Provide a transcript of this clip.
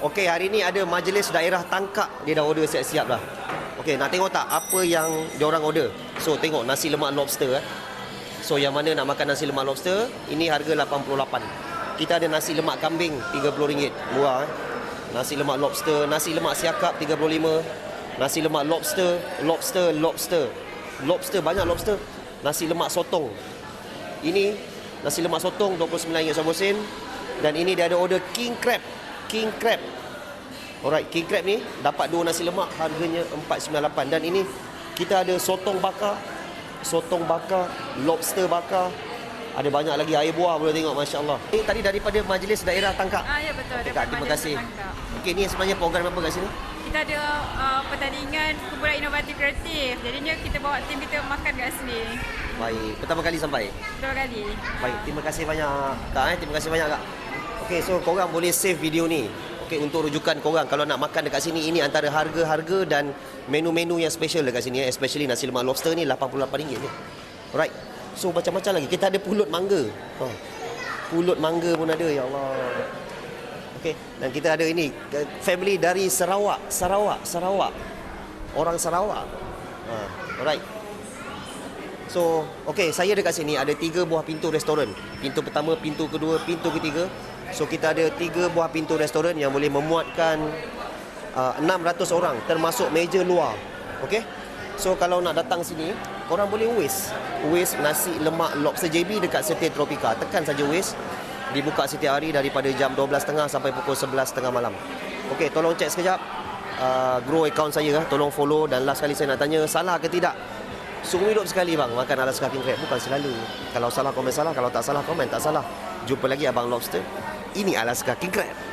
Okey, hari ni ada majlis daerah tangkap. Dia dah order siap-siap dah. Okey, nak tengok tak apa yang diorang order? So, tengok nasi lemak lobster eh. So, yang mana nak makan nasi lemak lobster? Ini harga 88. Kita ada nasi lemak kambing RM30. Murah eh. Nasi lemak lobster, nasi lemak siakap 35. Nasi lemak lobster, lobster, lobster. Lobster banyak lobster. Nasi lemak sotong. Ini nasi lemak sotong RM29 sen. Dan ini dia ada order king crab. King crab. Alright, king crab ni dapat dua nasi lemak harganya 498 dan ini kita ada sotong bakar, sotong bakar, lobster bakar. Ada banyak lagi air buah boleh tengok masya-Allah. Ini tadi daripada majlis daerah tangkap. Ah ya betul. Kak, terima kasih. Tangkap. Okey, ni sebenarnya program apa kat sini? Kita ada uh, pertandingan kumpulan inovatif kreatif. Jadinya kita bawa tim kita makan kat sini. Baik, pertama kali sampai. Dua kali. Baik, terima kasih banyak Kak eh. Terima kasih banyak Kak. Okey, so korang boleh save video ni. Okey, untuk rujukan korang kalau nak makan dekat sini ini antara harga-harga dan menu-menu yang special dekat sini eh. especially nasi lemak lobster ni RM88 ni. Alright. So macam-macam lagi. Kita ada pulut mangga. Ha. Pulut mangga pun ada ya Allah. Okey, dan kita ada ini eh, family dari Sarawak, Sarawak, Sarawak. Orang Sarawak. Ha, alright. So, okey, saya dekat sini ada tiga buah pintu restoran. Pintu pertama, pintu kedua, pintu ketiga. So, kita ada tiga buah pintu restoran yang boleh memuatkan uh, 600 orang termasuk meja luar. Okey? So, kalau nak datang sini, korang boleh waste. Waste nasi lemak lobster JB dekat Setia Tropika. Tekan saja waste. Dibuka setiap hari daripada jam 12.30 sampai pukul 11.30 malam. Okey, tolong cek sekejap. Uh, grow account saya, tolong follow dan last kali saya nak tanya, salah ke tidak? Seumur hidup sekali bang makan Alaska King Crab Bukan selalu Kalau salah komen salah Kalau tak salah komen tak salah Jumpa lagi Abang Lobster Ini Alaska King Crab